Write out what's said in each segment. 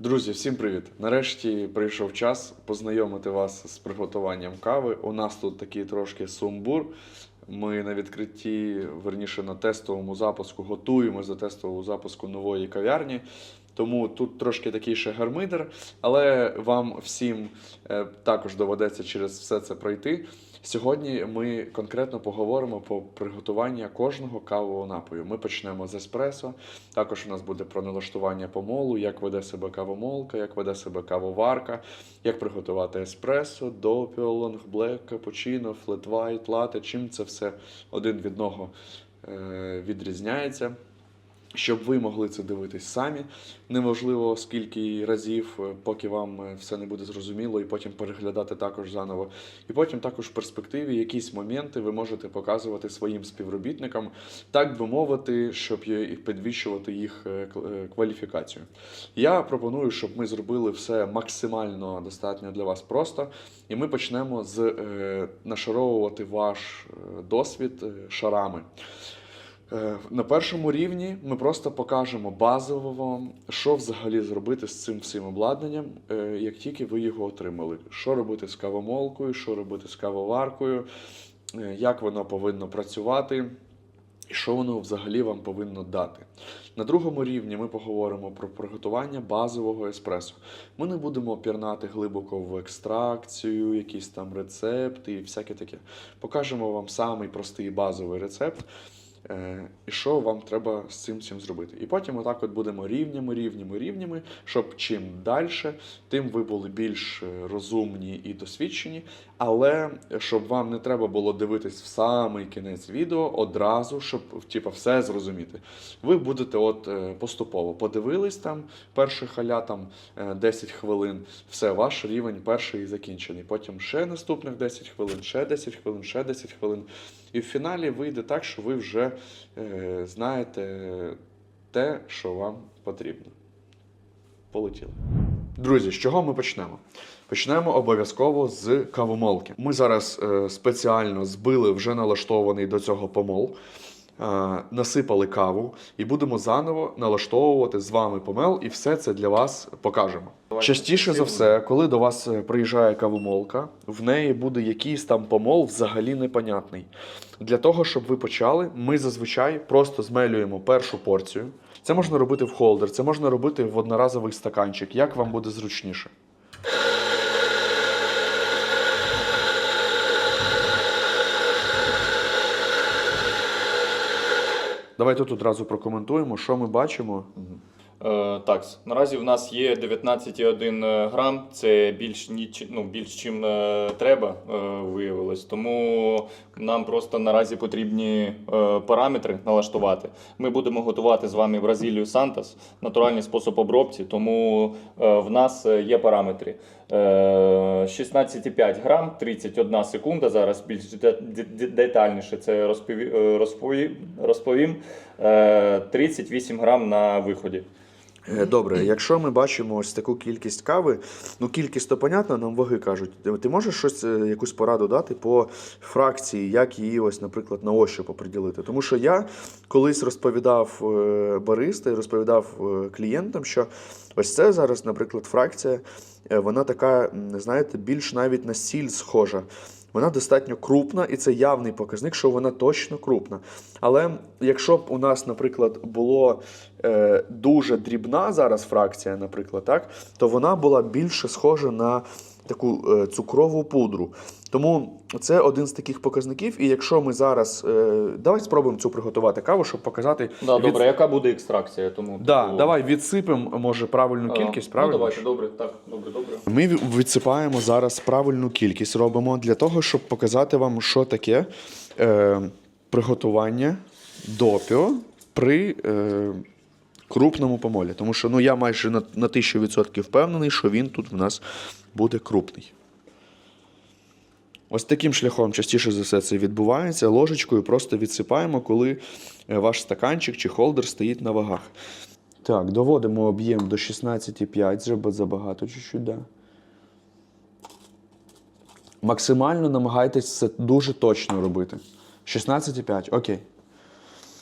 Друзі, всім привіт! Нарешті прийшов час познайомити вас з приготуванням кави. У нас тут такий трошки сумбур. Ми на відкритті, верніше на тестовому запуску, готуємося до тестового запуску нової кав'ярні. Тому тут трошки такий ще гармидер, але вам всім е, також доведеться через все це пройти. Сьогодні ми конкретно поговоримо про приготування кожного кавового напою. Ми почнемо з еспресо. Також у нас буде про налаштування помолу, як веде себе кавомолка, як веде себе кавоварка, як приготувати еспресо, допіо, лонгблек, капучино, флет-вайт, лате, чим це все один від одного е, відрізняється. Щоб ви могли це дивитись самі, неважливо скільки разів, е, поки вам е, все не буде зрозуміло, і потім переглядати також заново. І потім також в перспективі якісь моменти ви можете показувати своїм співробітникам, так би мовити, щоб підвищувати їх е, кваліфікацію. Я пропоную, щоб ми зробили все максимально достатньо для вас просто, і ми почнемо з е, нашаровувати ваш досвід шарами. Е, На першому рівні ми просто покажемо базово вам, що взагалі зробити з цим всім обладнанням, е, як тільки ви його отримали. Що робити з кавомолкою, що робити з кавоваркою, е, як воно повинно працювати, і що воно взагалі вам повинно дати. На другому рівні ми поговоримо про приготування базового еспресо. Ми не будемо пірнати глибоко в екстракцію, якісь там рецепти і всяке таке. Покажемо вам самий простий базовий рецепт. Е, І що вам треба з цим всім зробити? І потім отак от будемо рівнями, рівнями, рівнями, щоб чим далі, тим ви були більш е, розумні і досвідчені, але щоб вам не треба було дивитись в самий кінець відео одразу, щоб типу, все зрозуміти. Ви будете от е, поступово подивились там перших халя там е, 10 хвилин, все, ваш рівень перший закінчений. Потім ще наступних 10 хвилин, ще 10 хвилин, ще 10 хвилин. І в фіналі вийде так, що ви вже е, знаєте те, що вам потрібно. Полетіли. Друзі, з чого ми почнемо? Почнемо обов'язково з кавомолки. Ми зараз е, спеціально збили вже налаштований до цього помол, насипали каву і будемо заново налаштовувати з вами помел, і все це для вас покажемо. Частіше за все, коли до вас е, приїжджає кавомолка, в неї буде якийсь там помол взагалі непонятний. Для того, щоб ви почали, ми зазвичай просто змелюємо першу порцію. Це можна робити в холдер, це можна робити в одноразовий стаканчик, як вам буде зручніше. Давайте тут одразу прокоментуємо, що ми бачимо. Е, так, наразі в нас є 19,1 грам. Це більш ніч, ну, більш чим е, треба е, виявилось. Тому нам просто наразі потрібні е, параметри налаштувати. Ми будемо готувати з вами Бразилію Сантос, натуральний спосіб обробці, тому е, в нас е, є параметри. Е, 16,5 грам, 31 секунда. Зараз більш де- де- детальніше це розпові- е, розповім. розповім. Е, 38 грам на виході. Е, Добре, якщо ми бачимо ось таку кількість кави, ну кількість то понятно, нам ваги кажуть. Ти можеш щось, е, якусь пораду дати по фракції, як її, ось, наприклад, на ощуп оприділити? Тому що я колись розповідав е, бариста і розповідав клієнтам, що ось це зараз, наприклад, фракція, вона така, знаєте, більш навіть на сіль схожа. Вона достатньо крупна, і це явний показник, що вона точно крупна. Але якщо б у нас, наприклад, було е, дуже дрібна зараз фракція, наприклад, так, то вона була більше схожа на таку е, цукрову пудру. Тому це один з таких показників. І якщо ми зараз е, давай спробуємо цю приготувати каву, щоб показати. Да, від- добре, яка буде екстракція? Тому Да, типу, давай відсипемо, може, правильну а, кількість, правильно? Ну, давайте, добре, так, добре, добре. Ми відсипаємо зараз правильну кількість робимо для того, щоб показати вам, що таке е, приготування допіо при е, крупному помолі. Тому що ну, я майже на, на 1000% впевнений, що він тут в нас буде крупний. Ось таким шляхом частіше за все це відбувається. Ложечкою просто відсипаємо, коли е, ваш стаканчик чи холдер стоїть на вагах. Так, доводимо об'єм до 16,5, вже забагато чуть-чуть, да. Максимально намагайтесь це дуже точно робити. 16,5, окей.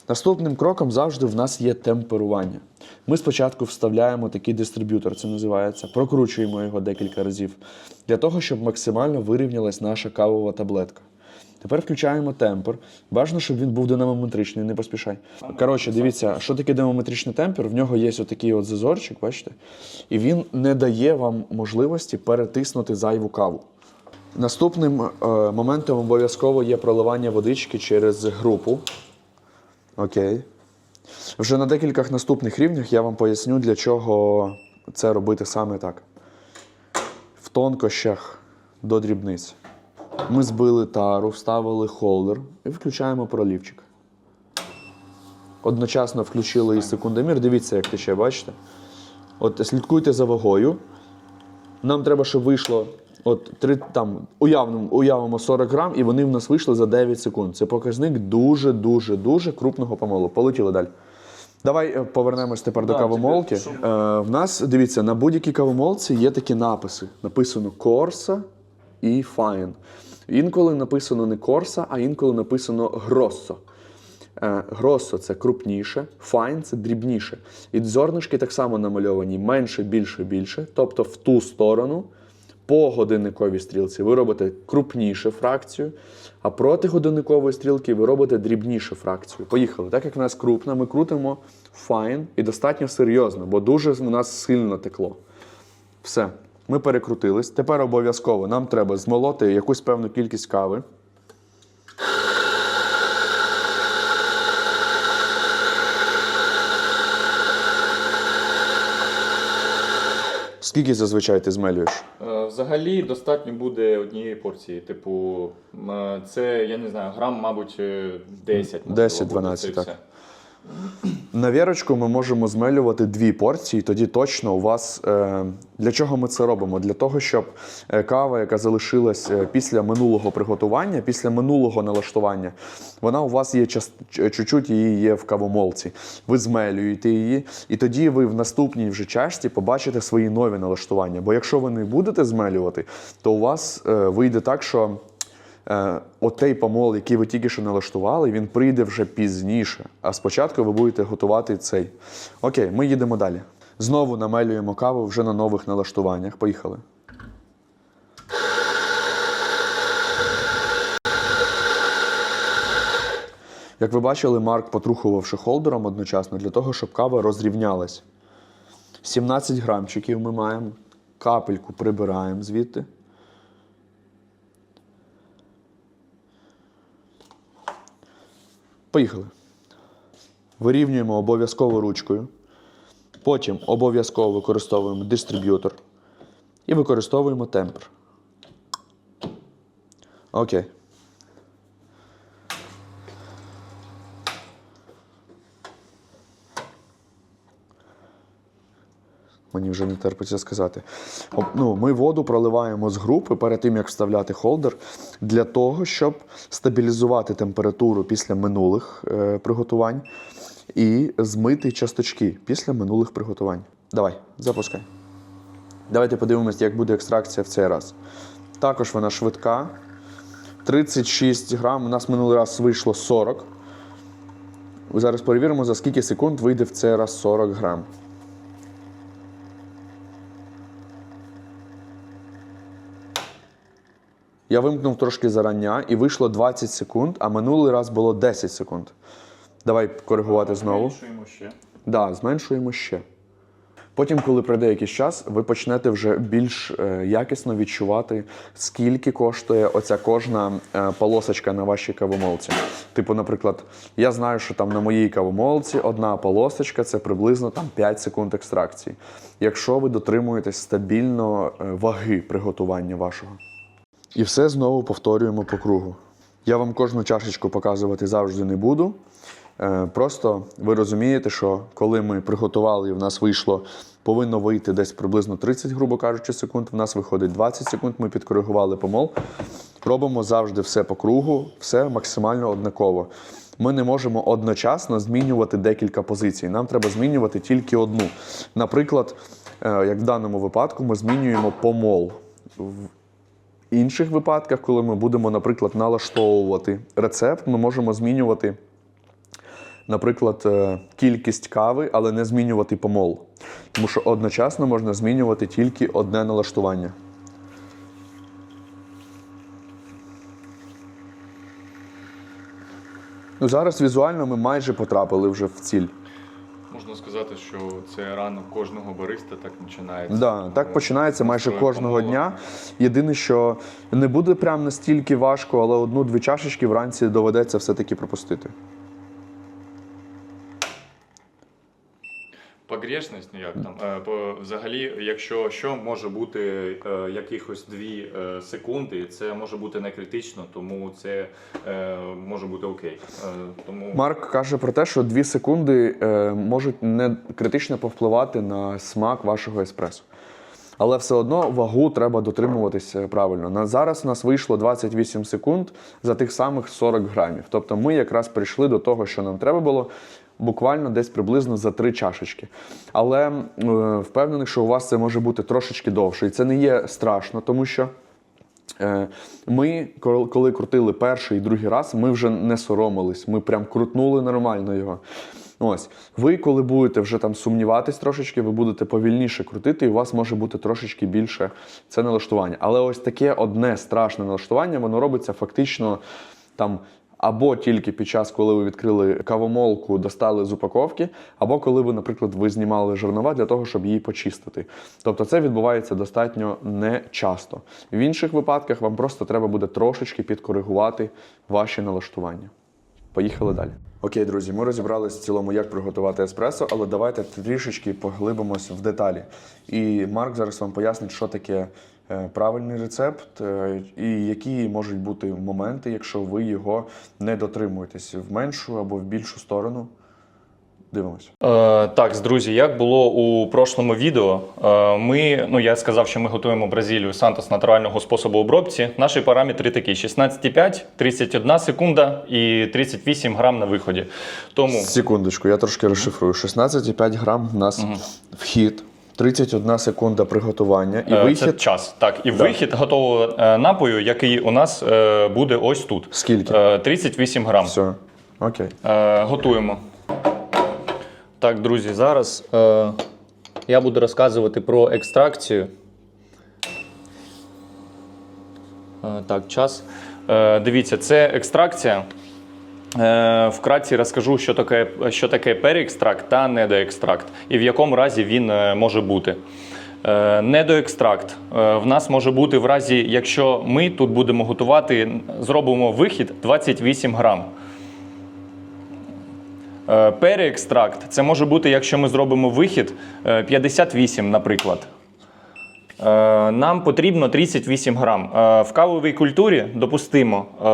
Наступним кроком завжди в нас є темперування. Ми спочатку вставляємо такий дистриб'ютор, це називається, прокручуємо його декілька разів для того, щоб максимально вирівнялась наша кавова таблетка. Тепер включаємо темпер. Бажано, щоб він був динамометричний, не поспішай. Коротше, дивіться, що таке динамометричний темпер? В нього є отакий от зазорчик, бачите? І він не дає вам можливості перетиснути зайву каву. Наступним е, моментом обов'язково є проливання водички через групу. Окей. Вже на декількох наступних рівнях я вам поясню, для чого це робити саме так. В тонкощах до дрібниць. Ми збили тару, вставили холдер і включаємо пролівчик. Одночасно включили і секундомір. Дивіться, як тече, бачите? От слідкуйте за вагою. Нам треба, щоб вийшло от, три, там, уявимо, уявимо 40 грам, і вони в нас вийшли за 9 секунд. Це показник дуже-дуже дуже крупного помолу. Полетіли далі. Давай е, повернемось тепер до кавомолки. Е, в нас, дивіться, на будь-якій кавомолці є такі написи. Написано Corsa і Fine. Інколи написано не Corsa, а інколи написано. Е, Гросо це крупніше, файн це дрібніше. І зернишки так само намальовані менше, більше, більше. Тобто в ту сторону по годинниковій стрілці ви робите крупніше фракцію, а проти годинникової стрілки ви робите дрібнішу фракцію. Поїхали. Так як в нас крупна, ми крутимо файн і достатньо серйозно, бо дуже у нас сильно текло. Все, ми перекрутились. Тепер обов'язково нам треба змолоти якусь певну кількість кави. Скільки зазвичай ти змелюєш? Е, Взагалі достатньо буде однієї порції. Типу, е, це, я не знаю, грам, мабуть, е, 10. можливо, 10-12, так. все. На вірочку ми можемо змелювати дві порції, тоді точно у вас. Е, для чого ми це робимо? Для того, щоб е, кава, яка залишилась е, після минулого приготування, після минулого налаштування, вона у вас є чуть-чуть її є в кавомолці. Ви змелюєте її, і тоді ви в наступній вже чашці побачите свої нові налаштування. Бо якщо ви не будете змелювати, то у вас вийде так, що. Е, отей помол, який ви тільки що налаштували, він прийде вже пізніше. А спочатку ви будете готувати цей. Окей, ми їдемо далі. Знову намелюємо каву вже на нових налаштуваннях. Поїхали. Як ви бачили, Марк потрухувавши холдером одночасно для того, щоб кава розрівнялась. 17 грамчиків ми маємо. Капельку прибираємо звідти. Поїхали. Вирівнюємо обов'язково ручкою. Потім обов'язково використовуємо дистриб'ютор і використовуємо темпер. Окей. Мені вже не терпиться сказати. Ну, ми воду проливаємо з групи перед тим, як вставляти холдер, для того, щоб стабілізувати температуру після минулих е, приготувань і змити часточки після минулих приготувань. Давай, запускай. Давайте подивимось, як буде екстракція в цей раз. Також вона швидка. 36 грам. У нас минулий раз вийшло 40. Зараз перевіримо, за скільки секунд вийде в цей раз 40 грам. Я вимкнув трошки зарання і вийшло 20 секунд, а минулий раз було 10 секунд. Давай коригувати знову. Зменшуємо ще. Да, зменшуємо ще. Потім, коли пройде якийсь час, ви почнете вже більш е, якісно відчувати, скільки коштує оця кожна е, полосочка на вашій кавомолці. Типу, наприклад, я знаю, що там на моїй кавомолці одна полосочка це приблизно там 5 секунд екстракції. Якщо ви дотримуєтесь стабільно е, ваги приготування вашого. І все знову повторюємо по кругу. Я вам кожну чашечку показувати завжди не буду. Е, Просто ви розумієте, що коли ми приготували і в нас вийшло, повинно вийти десь приблизно 30, грубо кажучи, секунд. В нас виходить 20 секунд. Ми підкоригували помол. Робимо завжди все по кругу, все максимально однаково. Ми не можемо одночасно змінювати декілька позицій. Нам треба змінювати тільки одну. Наприклад, е, як в даному випадку, ми змінюємо помол. Інших випадках, коли ми будемо, наприклад, налаштовувати рецепт, ми можемо змінювати наприклад, е, кількість кави, але не змінювати помол. Тому що одночасно можна змінювати тільки одне налаштування. Ну, зараз візуально ми майже потрапили вже в ціль. Сказати, що це ранок кожного бариста так починається. Да, так Е, починається майже кожного дня. Єдине, що не буде прям настільки важко, але одну-дві чашечки вранці доведеться все-таки пропустити. Погрешність, ну як там. Е, по- Взагалі, якщо що може бути е, якихось дві е, секунди, це може бути не критично, тому це може бути окей. Тому Марк каже про те, що дві секунди можуть не критично повпливати на смак вашого еспресо. Але все одно вагу треба дотримуватися правильно. На зараз у нас вийшло 28 секунд за тих самих 40 грамів. Тобто ми якраз прийшли до того, що нам треба було буквально десь приблизно за три чашечки. Але е, впевнений, що у вас це може бути трошечки довше. І це не є страшно, тому що. Е, Ми, коли крутили перший і другий раз, ми вже не соромились, ми прям крутнули нормально його. Ось, ви, коли будете вже там сумніватись трошечки, ви будете повільніше крутити, і у вас може бути трошечки більше це налаштування. Але ось таке одне страшне налаштування, воно робиться фактично там. Або тільки під час, коли ви відкрили кавомолку, достали з упаковки, або коли ви, наприклад, ви знімали жернова для того, щоб її почистити. Тобто це відбувається достатньо не часто. В інших випадках вам просто треба буде трошечки підкоригувати ваші налаштування. Поїхали далі. Окей, друзі, ми розібралися в цілому, як приготувати еспресо, але давайте трішечки поглибимось в деталі. І Марк зараз вам пояснить, що таке правильний рецепт е, і які можуть бути моменти, якщо ви його не дотримуєтесь в меншу або в більшу сторону. Дивимося. Е, так, друзі, як було у прошлому відео, е, ми, ну я сказав, що ми готуємо Бразилію Сантос натурального способу обробці. Наші параметри такі: 16,5, 31 секунда і 38 грам на виході. Тому Секундочку, я трошки розшифрую. 16,5 грам у нас вхід, 31 секунда приготування і е, це вихід. час. Так, і Да. вихід готового е, напою, який у нас е, буде ось тут. Скільки? Е, 38 грам. Все. Окей. Е, готуємо. Так, друзі, зараз е, я буду розказувати про екстракцію. Е, так, час. Е, дивіться, це екстракція. Е, вкратці розкажу, що таке, що таке переекстракт та недоекстракт, і в якому разі він е, може бути. Е, Недоекстракт в нас може бути в разі, якщо ми тут будемо готувати, зробимо вихід 28 грам. Переекстракт це може бути, якщо ми зробимо вихід е, 58, наприклад. Е, Нам потрібно 38 грам. Е, В кавовій культурі допустимо е,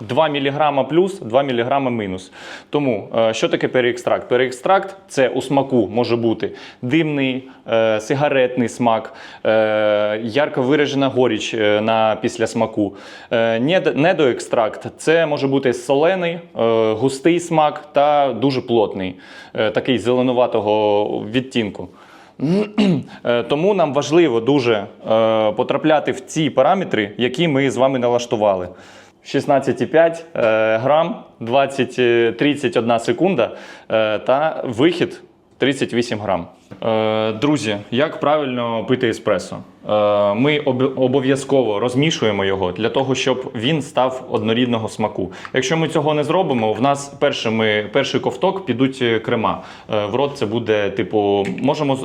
2 мг плюс, 2 мг мінус. Тому е, що таке переекстракт? Переекстракт це у смаку може бути димний, е, сигаретний смак, е, ярко виражена горіч е, на після смаку. Е, Недоекстракт це може бути солений, е, густий смак та дуже плотний, е, такий зеленуватого відтінку. Е, Тому нам важливо дуже е, потрапляти в ці параметри, які ми з вами налаштували. 16,5 е, грам, 20, е, 31 секунда та вихід 38 грам. Е, Друзі, як правильно пити еспресо? Е, Ми обов'язково розмішуємо його для того, щоб він став однорідного смаку. Якщо ми цього не зробимо, в нас першими, перший ковток підуть е, крема. В рот це буде, типу, можемо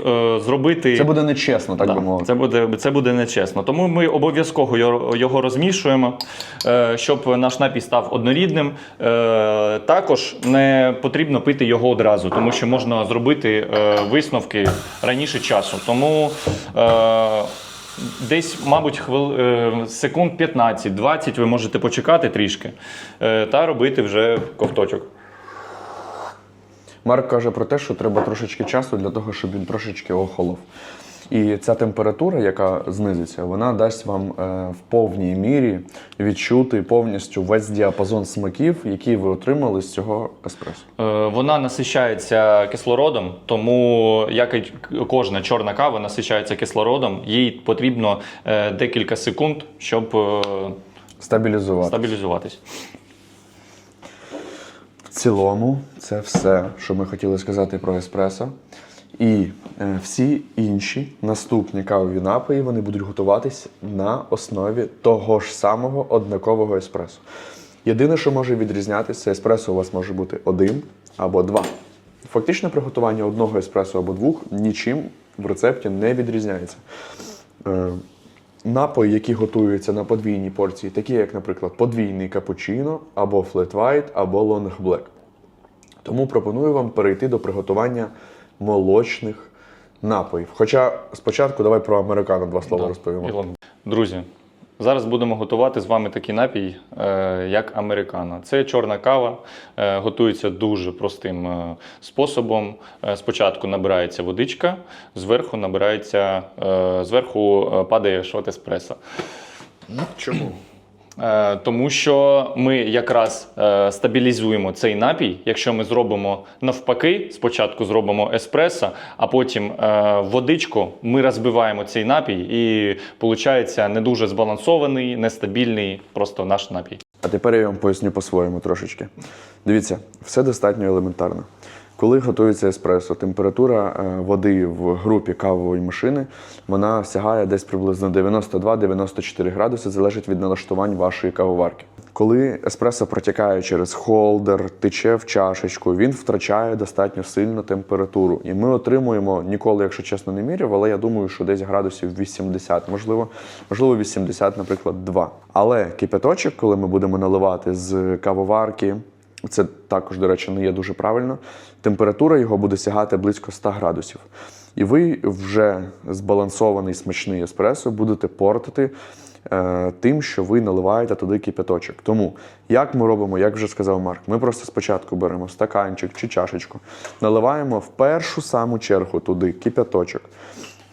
зробити. Це буде нечесно, так Да, би мовити. Це буде, це буде нечесно. Тому ми обов'язково його, розмішуємо, щоб наш напій став однорідним. Також не потрібно пити його одразу, тому що можна зробити е, висновки раніше часу. Тому е, десь, мабуть, хвил, е, секунд 15-20 ви можете почекати трішки е, та робити вже ковточок. Марк каже про те, що треба трошечки часу для того, щоб він трошечки охолов. І ця температура, яка знизиться, вона дасть вам е, в повній мірі відчути повністю весь діапазон смаків, які ви отримали з цього еспресо. Е, Вона насичається кислородом, тому як і кожна чорна кава насичається кислородом, їй потрібно е, декілька секунд, щоб е, Стабілізувати. стабілізуватись. цілому, це все, що ми хотіли сказати про еспресо. І е, всі інші наступні кавові напої вони будуть готуватись на основі того ж самого однакового еспресо. Єдине, що може відрізнятися, це еспресо у вас може бути один або два. Фактичне приготування одного еспресо або двох нічим в рецепті не відрізняється. Е, Напої, які готуються на подвійній порції, такі як, наприклад, подвійний капучино, або флет вайт, або лонг блек. Тому пропоную вам перейти до приготування молочних напоїв. Хоча спочатку давай про американо два слова Да. розповімо. Ілон. Друзі, зараз будемо готувати з вами такий напій, е, як американо. Це чорна кава, е, готується дуже простим е, способом. Спочатку набирається водичка, зверху набирається, зверху падає шот еспресо. Чому? Е, Тому що ми якраз е, стабілізуємо цей напій, якщо ми зробимо навпаки, спочатку зробимо еспресо, а потім е, водичку, ми розбиваємо цей напій, і виходить не дуже збалансований, нестабільний просто наш напій. А тепер я вам поясню по-своєму трошечки. Дивіться, все достатньо елементарно. Коли готується еспресо, температура е, води в групі кавової машини вона сягає десь приблизно 92-94 градуси, залежить від налаштувань вашої кавоварки. Коли еспресо протікає через холдер, тече в чашечку, він втрачає достатньо сильну температуру. І ми отримуємо ніколи, якщо чесно, не міряв, але я думаю, що десь градусів 80, можливо, можливо, 80, наприклад, 2. Але кипяточок, коли ми будемо наливати з кавоварки, це також, до речі, не є дуже правильно. Температура його буде сягати близько 100 градусів. І ви вже збалансований смачний еспресо будете портити е, тим, що ви наливаєте туди кипяточок. Тому, як ми робимо, як вже сказав Марк, ми просто спочатку беремо стаканчик чи чашечку, наливаємо в першу саму чергу туди кипяточок.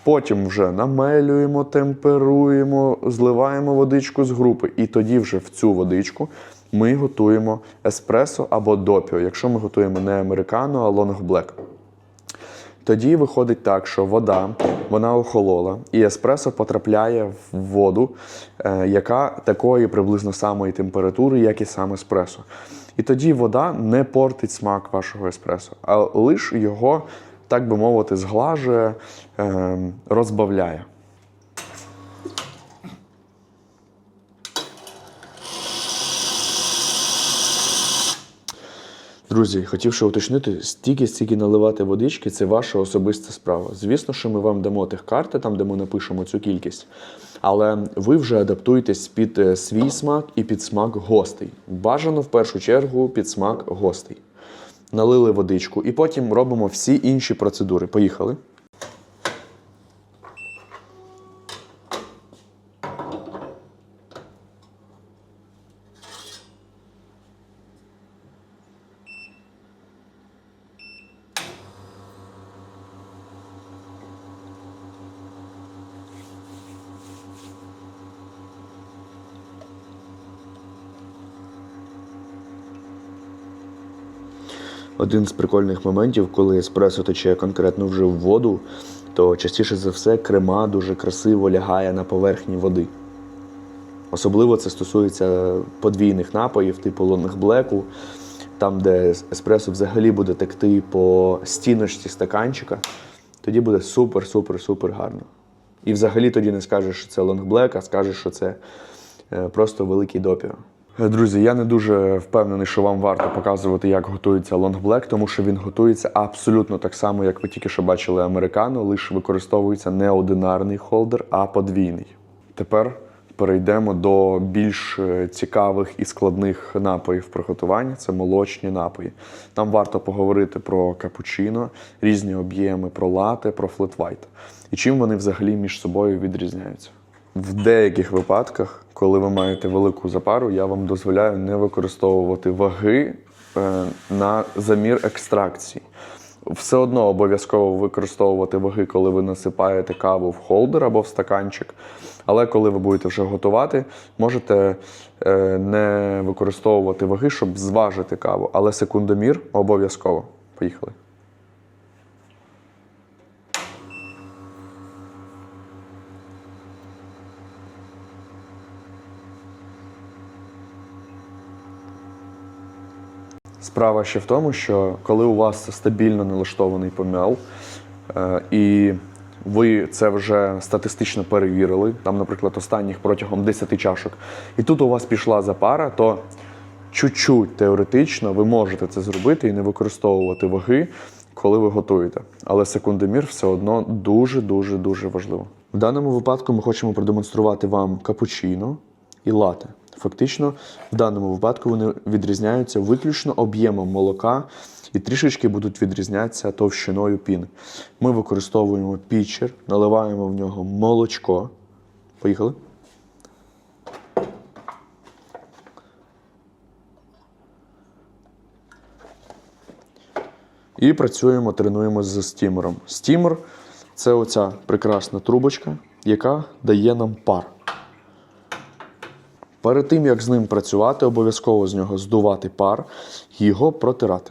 Потім вже намелюємо, темперуємо, зливаємо водичку з групи. І тоді вже в цю водичку ми готуємо еспресо або допіо, якщо ми готуємо не американо, а лонг блек. Тоді виходить так, що вода вона охолола, і еспресо потрапляє в воду, е, яка такої приблизно самої температури, як і сам еспресо. І тоді вода не портить смак вашого еспресо, а лише його, так би мовити, зглажує, е, розбавляє. Друзі, хотів ще уточнити, стільки стільки наливати водички це ваша особиста справа. Звісно, що ми вам дамо тих карти, там де ми напишемо цю кількість. Але ви вже адаптуєтесь під е, свій смак і під смак гостей. Бажано в першу чергу під смак гостей. Налили водичку і потім робимо всі інші процедури. Поїхали. Один з прикольних моментів, коли еспресо тече конкретно вже в воду, то частіше за все крема дуже красиво лягає на поверхні води. Особливо це стосується подвійних напоїв, типу лонгблеку, там, де еспресо взагалі буде текти по стіночці стаканчика, тоді буде супер, супер, супер гарно. І взагалі тоді не скажеш, що це лонгблек, а скажеш, що це е, просто великий допіо. Друзі, я не дуже впевнений, що вам варто показувати, як готується лонгблек, тому що він готується абсолютно так само, як ви тільки що бачили американо, лише використовується не одинарний холдер, а подвійний. Тепер перейдемо до більш е, цікавих і складних напоїв приготування. Це молочні напої. Нам варто поговорити про капучино, різні об'єми, про лате, про флетвайт. І чим вони взагалі між собою відрізняються. В деяких випадках, коли ви маєте велику запару, я вам дозволяю не використовувати ваги е, на замір екстракції. Все одно обов'язково використовувати ваги, коли ви насипаєте каву в холдер або в стаканчик. Але коли ви будете вже готувати, можете е, не використовувати ваги, щоб зважити каву. Але секундомір обов'язково. Поїхали. Справа ще в тому, що коли у вас стабільно налаштований поміал, е, і ви це вже статистично перевірили, там, наприклад, останніх протягом 10 чашок, і тут у вас пішла запара, то чуть-чуть теоретично ви можете це зробити і не використовувати ваги, коли ви готуєте. Але секундомір все одно дуже дуже дуже важливо. В даному випадку ми хочемо продемонструвати вам капучино і лате. Фактично, в даному випадку вони відрізняються виключно об'ємом молока і трішечки будуть відрізнятися товщиною піни. Ми використовуємо пічер, наливаємо в нього молочко. Поїхали. І працюємо, тренуємо з стімером. Стімер це оця прекрасна трубочка, яка дає нам пар. Перед тим, як з ним працювати, обов'язково з нього здувати пар і його протирати.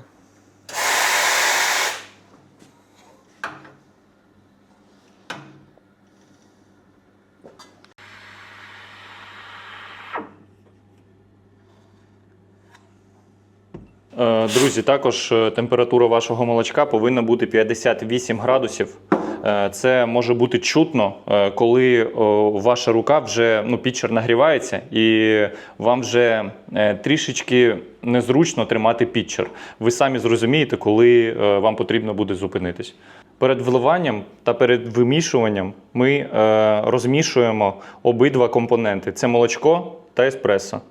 Е, Друзі, також е, температура вашого молочка повинна бути 58 градусів. Е, Це може бути чутно, е, коли ваша рука вже ну, пітчер нагрівається, і вам вже е, трішечки незручно тримати пітчер. Ви самі зрозумієте, коли е, вам потрібно буде зупинитись. Перед вливанням та перед вимішуванням ми е, розмішуємо обидва компоненти: це молочко та еспресо.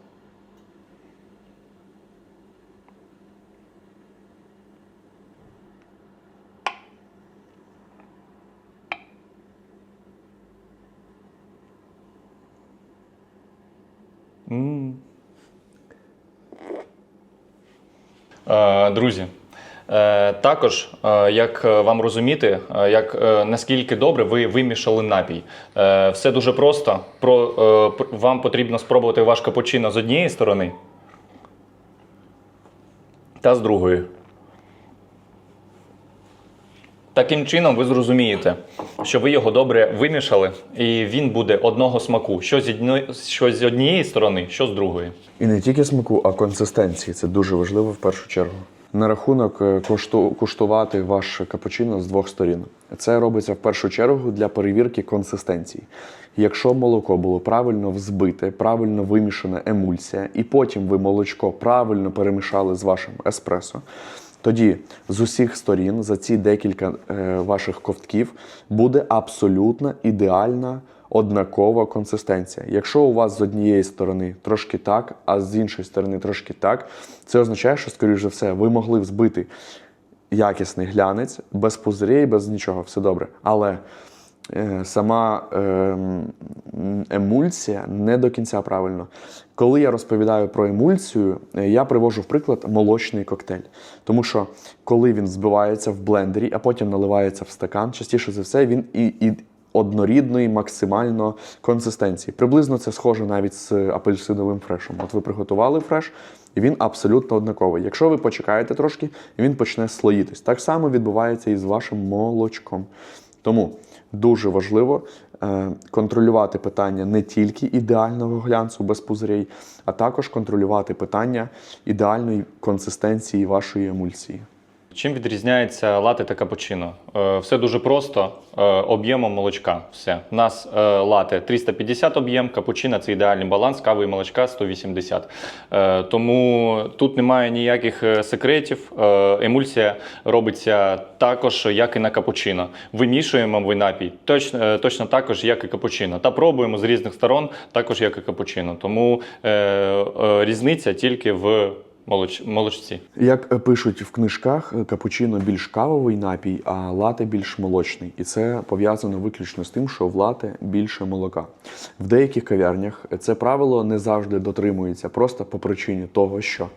Друзі, е, також, е, як е, вам розуміти, е, як е, наскільки добре ви вимішали напій. Е, Все дуже просто. Про, е, Вам потрібно спробувати ваш капучино з однієї сторони та з другої. Таким чином ви зрозумієте, що ви його добре вимішали, і він буде одного смаку. Що з, одно... що з однієї сторони, що з другої. І не тільки смаку, а консистенції. Це дуже важливо в першу чергу. На рахунок е, кошту, куштувати ваш капучино з двох сторін. Це робиться в першу чергу для перевірки консистенції. Якщо молоко було правильно взбите, правильно вимішана емульсія, і потім ви молочко правильно перемішали з вашим еспресо, тоді з усіх сторін за ці декілька е, ваших ковтків буде абсолютно ідеальна однакова консистенція. Якщо у вас з однієї сторони трошки так, а з іншої сторони трошки так, це означає, що, скоріш за все, ви могли взбити якісний глянець без пузирів, без нічого, все добре. Але сама е, емульсія не до кінця правильно. Коли я розповідаю про емульсію, е, я привожу в приклад молочний коктейль. Тому що коли він збивається в блендері, а потім наливається в стакан, частіше за все він і, і однорідної максимально консистенції. Приблизно це схоже навіть з апельсиновим фрешем. От ви приготували фреш, і він абсолютно однаковий. Якщо ви почекаєте трошки, він почне слоїтись. Так само відбувається і з вашим молочком. Тому дуже важливо е, контролювати питання не тільки ідеального глянцу без пузирей, а також контролювати питання ідеальної консистенції вашої емульсії. Чим відрізняється лате та капучино? Е, Все дуже просто е, об'ємом молочка. Все. У нас е, лате 350 об'єм, капучино це ідеальний баланс, кави і молочка 180. Е, Тому тут немає ніяких секретів. Емульсія робиться також, як і на капучино. Вимішуємо ви напій точно, точно також, як і капучино. Та пробуємо з різних сторон, також як і капучино. Тому різниця тільки в молоч, молочці. Як е, пишуть в книжках, е, капучино більш кавовий напій, а лате більш молочний. І це пов'язано виключно з тим, що в лате більше молока. В деяких кав'ярнях це правило не завжди дотримується, просто по причині того, що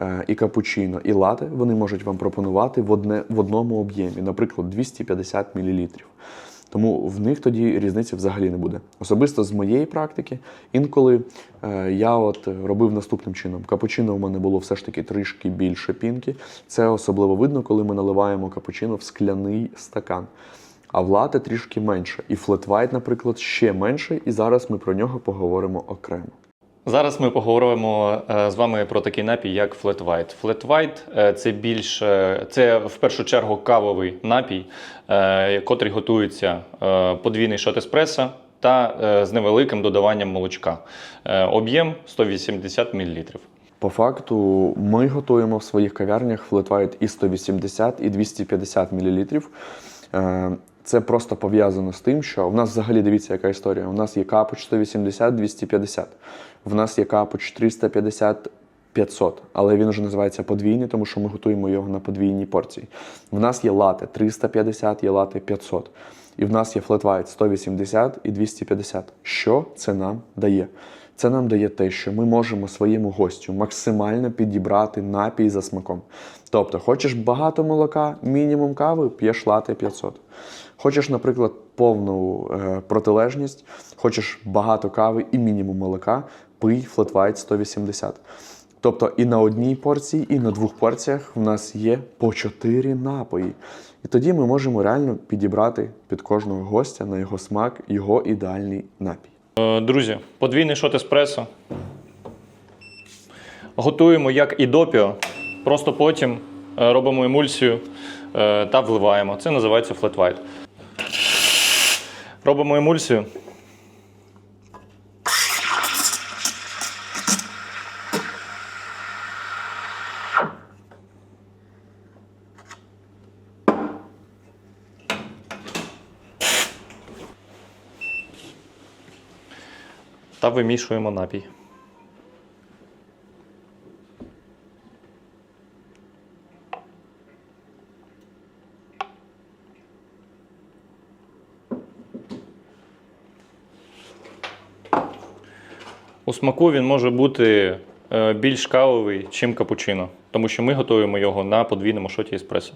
е, і капучино, і лате вони можуть вам пропонувати в, одне, в одному об'ємі, наприклад, 250 мл. Тому в них тоді різниці взагалі не буде. Особисто з моєї практики, інколи е, я от робив наступним чином. Капучино в мене було все ж таки трішки більше пінки. Це особливо видно, коли ми наливаємо капучино в скляний стакан. А в лате трішки менше. І флетвайт, наприклад, ще менше. І зараз ми про нього поговоримо окремо. Зараз ми поговоримо е, з вами про такий напій, як Flat White. Flat White е, це більш е, це в першу чергу кавовий напій, е, котрий готується подвійний шот еспресо та з невеликим додаванням молочка. Об'єм 180 мл. По факту, ми готуємо в своїх кав'ярнях Flat White і 180, і 250 мл. Це просто пов'язано з тим, що в нас взагалі дивіться, яка історія. У нас є капоч 180, 250. В нас є капоч 350, 500, але він вже називається подвійний, тому що ми готуємо його на подвійній порції. В нас є лати 350, є лати 500. І в нас є White 180 і 250. Що це нам дає? Це нам дає те, що ми можемо своєму гостю максимально підібрати напій за смаком. Тобто, хочеш багато молока, мінімум кави, п'єш лати 500. Хочеш, наприклад, повну е, протилежність, хочеш багато кави і мінімум молока, пий White 180. Тобто і на одній порції, і на двох порціях в нас є по 4 напої. І тоді ми можемо реально підібрати під кожного гостя на його смак його ідеальний напій. Е, Друзі, подвійний шот еспресо. Готуємо як і допіо, просто потім е, робимо емульсію е, та вливаємо. Це називається white. Робимо емульсію. Та вимішуємо напій. Смаку він може бути е, більш кавовий, чим капучино, тому що ми готуємо його на подвійному шоті еспресо.